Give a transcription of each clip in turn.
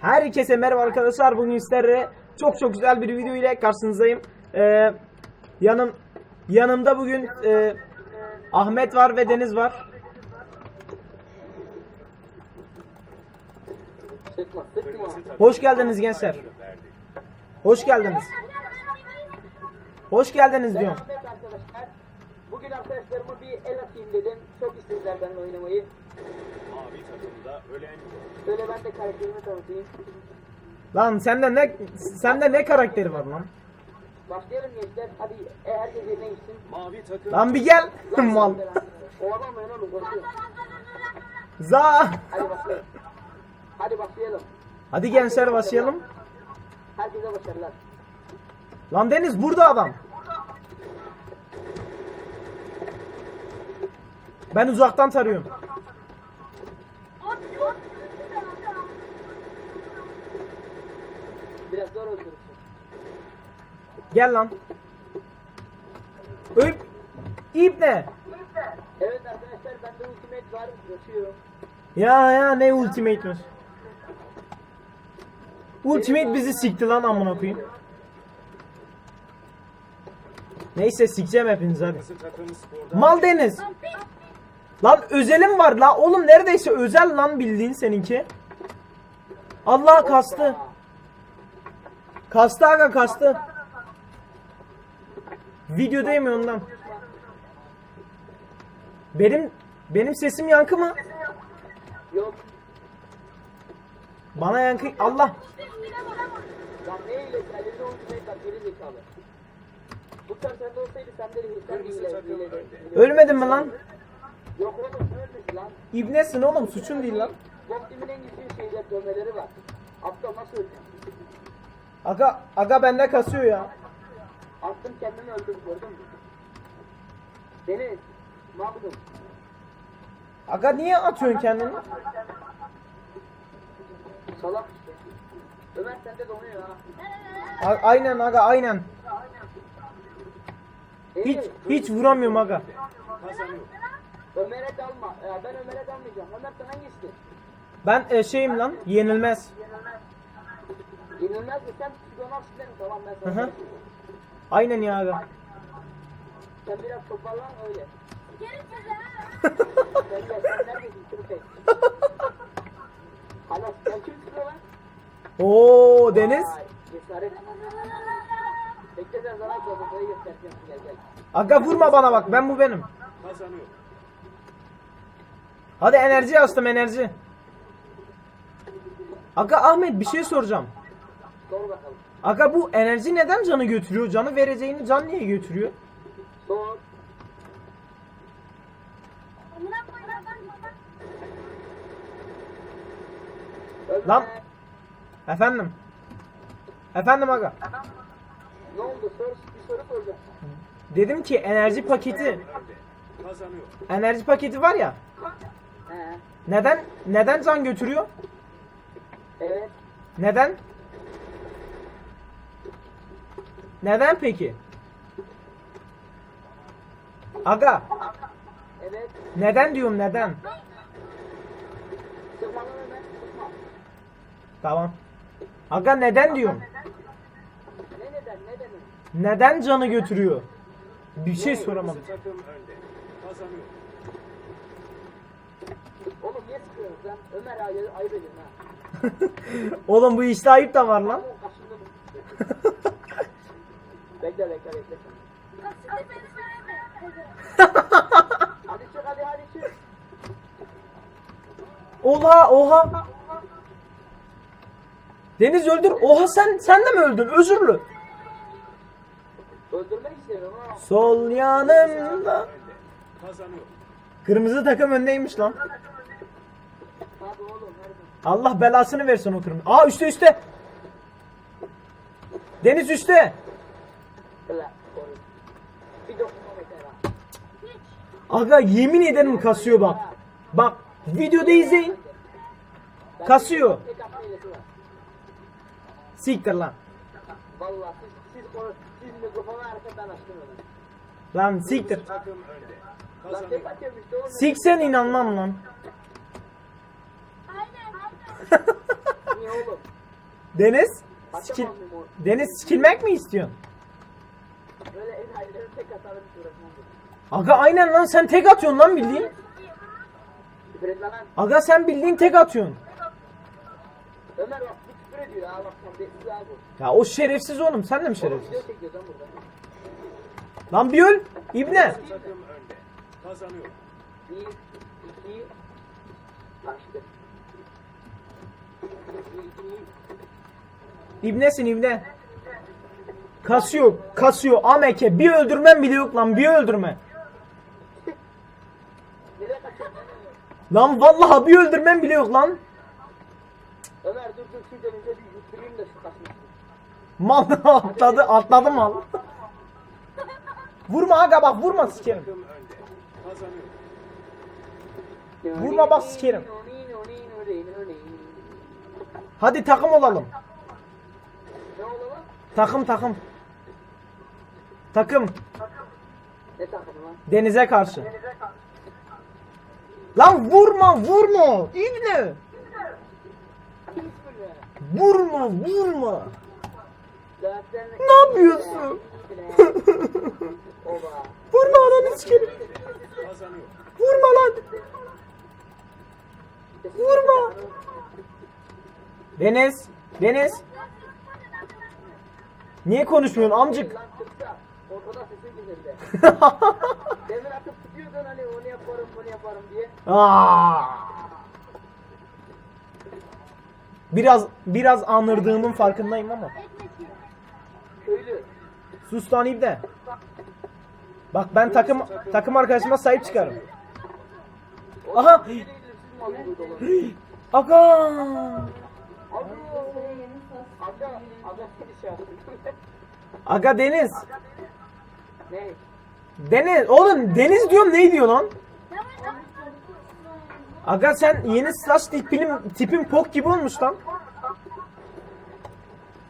Herkese merhaba arkadaşlar. Bugün sizlerle çok çok güzel bir video ile karşınızdayım. Ee, yanım yanımda bugün e, Ahmet var ve Deniz var. Hoş geldiniz gençler. Hoş geldiniz. Hoş geldiniz diyorum. Bugün arkadaşlarıma bir el atayım dedim. Çok istediler benimle oynamayı. Mavi takımda ölen Şöyle ben de karakterimi tanıtayım. Lan sende ne sende ne karakteri var lan? Başlayalım gençler. Hadi e, herkes yerine gitsin. mavi takım Lan bir gel. Mal. O adam ben oğlum korkuyor. Za. Hadi başlayalım. Hadi başlayalım. Hadi gençler başlayalım. Herkese başarılar. Lan Deniz burada adam. Ben uzaktan tarıyorum. Zor öldürürsün. Gel lan. Öp. İp ne? Evet arkadaşlar bende ultimate var. Yaşıyorum. Ya ya ne ultimate'miş. Ultimate bizi sikti lan amına koyayım. Neyse sikeceğim hepiniz hadi. Mal Deniz. Lan özelim var la oğlum neredeyse özel lan bildiğin seninki. Allah kastı. Kastı aga kastı. Videodayım ondan. Benim benim sesim yankı mı? Yok. Bana yankı Allah. Ölmedin mi lan? Yok oğlum ne ölmesi lan? İbnesin oğlum suçun değil lan. Boktimin en güçlü şeyler dövmeleri var. Aptal nasıl öleceğim? Aga aga bende kasıyor ya. Attım kendimi öldürdüm gördün mü? Deniz, Mahmud'um. Aga niye atıyorsun kendini? Salak. Ömer sende donuyor ha. A- aynen aga aynen. Hiç Deniz, hiç vuramıyorum aga. Ömer'e dalma. Ee, ben Ömer'e dalmayacağım. Ömer sen hangisi? Ben e, şeyim lan yenilmez. Yenilmez mi? Sen psikolog silerim tamam ben sana. hı. Aynen ya aga. Sen biraz toparlan öyle. Sen gel sen neredesin? Sırık et. Hala sen kimsin lan? Oo Deniz. Vay, Cesaret. Bekle sen sana sormayı göstereceğim. Gel gel. Aga vurma bana bak ben bu benim. Kazanıyor. Hadi enerji astım enerji. Aga Ahmet bir şey soracağım. Sor bakalım. Aga bu enerji neden canı götürüyor? Canı vereceğini can niye götürüyor? Sor. Lan. Efendim. Efendim aga. Ne oldu? Sor, bir soru soracağım. Dedim ki enerji paketi. Kazanıyor. Enerji paketi var ya. He. Neden neden can götürüyor? Evet. Neden? Neden peki? Aga, Evet. neden diyorum neden? Tamam. Aga neden diyorum? Ne neden? Ne neden? Neden canı götürüyor? Bir şey soramadım. Oğlum niye sıkıyorsun lan? Ömer ayıp, ediyorsun ha. Oğlum bu işte ayıp da var lan. Bekle bekle bekle. Hadi çık hadi hadi çık. Oha oha. Deniz öldür. Oha sen sen de mi öldün? Özürlü. Öldürmek istiyorum ha. Sol yanımda. Kazanıyor. Kırmızı takım öndeymiş lan. Hadi oğlum nerede? Allah belasını versin o kırmızı. Aa üstte üstte. Deniz üstte. Bela. oğlum. Bir dokunma bekle lan. Aga yemin ederim kasıyor bak. Bak videoda izleyin. Kasıyor. Siktir lan. Lan siktir. Siksen inanmam lan. Deniz? Sikil... Deniz sikilmek mi istiyorsun? Böyle enayilerin tek atarım hiç uğraşmam. Aga aynen lan sen tek atıyorsun lan bildiğin. Aga sen bildiğin tek atıyorsun. Ömer bak bu küfür ediyor ha bak sen. Ya o şerefsiz oğlum sen de mi şerefsiz? lan bir öl. İbne. Kazanıyor. Bir. Bir, İbnesin ibne. Kasıyor, kasıyor. Ameke bir öldürmem bile yok lan bir öldürme. Lan vallahi bir öldürmem bile yok lan. Ömer dur dur şu denize bir yutturayım da şu kaçmasın. Mal atladı, atladı mal. Vurma aga bak vurma sikerim. Vurma bak sikerim. Hadi takım olalım. Takım takım. Takım. Lan? Denize karşı. Lan vurma vurma. İbne. Vurma vurma. Ne yapıyorsun? Vurma sikerim. Kazanıyor. Vurma lan. Vurma. Deniz. Deniz. Niye konuşmuyorsun amcık? Ortada sesin güzeldi. Demir atıp tutuyordun hani onu yaparım bunu yaparım diye. Aa! Biraz biraz anırdığımın farkındayım ama. Köylü. Sus lan ibne. Bak ben takım takım arkadaşıma sahip çıkarım. Aha! Aga! Aga. Aga. Şey. Aga Deniz. Oğlum Deniz diyorum ne diyor lan? Aga sen yeni saç tipin tipin pok gibi olmuş lan.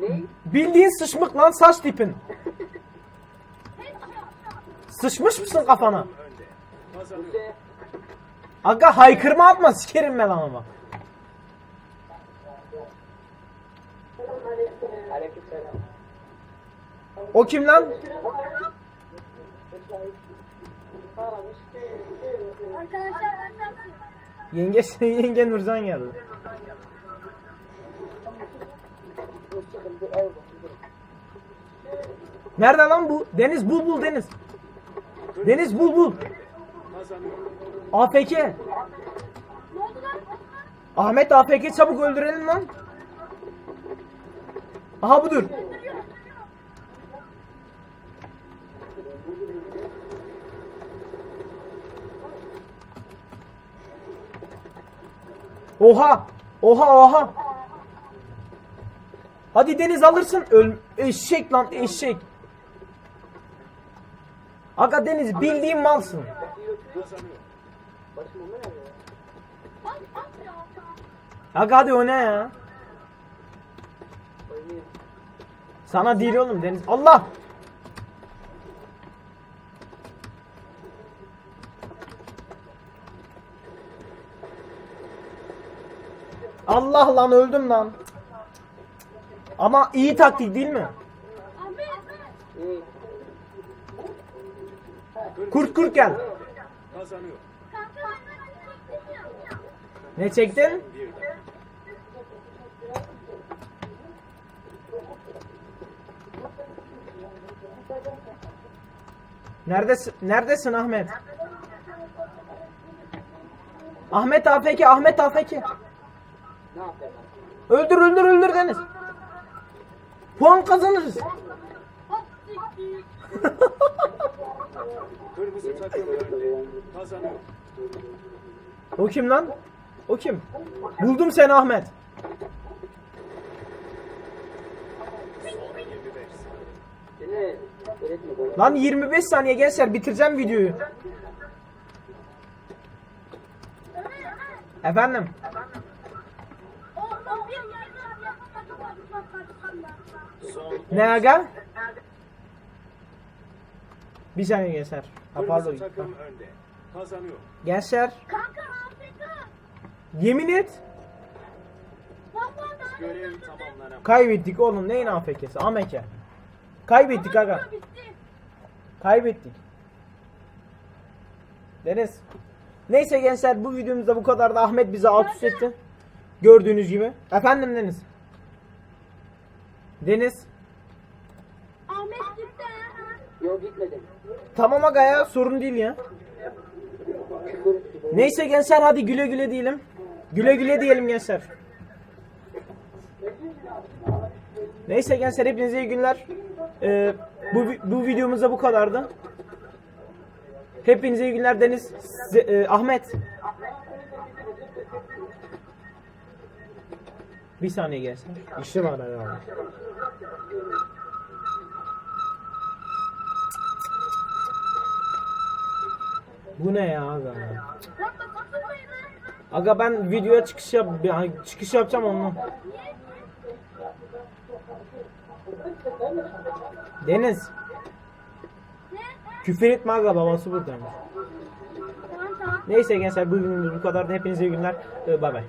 Ne? Bildiğin sıçmık lan saç tipin. Sıçmış mısın kafana? Aga haykırma atma sikerim ben ama. O kim lan? Arkadaşlar Yenge yenge Nurcan geldi. Nerede lan bu? Deniz bul bul Deniz. Deniz bul bul. Lan? Ahmet AFK çabuk öldürelim lan. Aha budur. Oha! Oha oha! Hadi Deniz alırsın. Öl eşek lan eşek. Aga Deniz bildiğin malsın. Aga hadi o ne ya? Sana değil oğlum Deniz. Allah! Allah lan öldüm lan. Ama iyi taktik değil mi? Kurt kurt gel. Ne çektin? Neredesin? Neredesin Ahmet? Ahmet AFK, Ahmet AFK. Öldür öldür öldür Deniz. Puan kazanırız. Kırmızı. O kim lan? O kim? Buldum seni Ahmet. Son 25 saniye. Seni öğretme bana. Lan 25 saniye gençler bitireceğim videoyu. Efendim? O o bir yerden yapamadım. Bak bak bak bak. Son Ne aga? Bir saniye gençler. Ha, pardon. takım önde. Kazanıyor. Gençler Kanka Afrika. yemin et. Görev tamamlanamadı. Kaybettik oğlum neyin AFK'si? AMK. Kaybettik aga. Kaybettik. Deniz. Neyse gençler bu videomuzda bu kadar da Ahmet bizi alt üst etti. Gördüğünüz gibi. Efendim Deniz. Deniz. Ahmet gitti. Yok gitmedim. Tamam aga ya sorun değil ya. Neyse gençler hadi güle güle diyelim. Güle güle diyelim gençler. Neyse gençler hepinize iyi günler. Ee, bu, bu videomuzda bu kadardı. Hepinize iyi günler Deniz. Z- e, Ahmet. Bir saniye gençler. İşi var herhalde. Bu ne ya aga? Aga ben videoya çıkış yap yani çıkış yapacağım onunla. Deniz. Küfür etme aga babası buradaymış. Neyse gençler bugün bu kadar da hepinize iyi günler. Ee, Bay bay.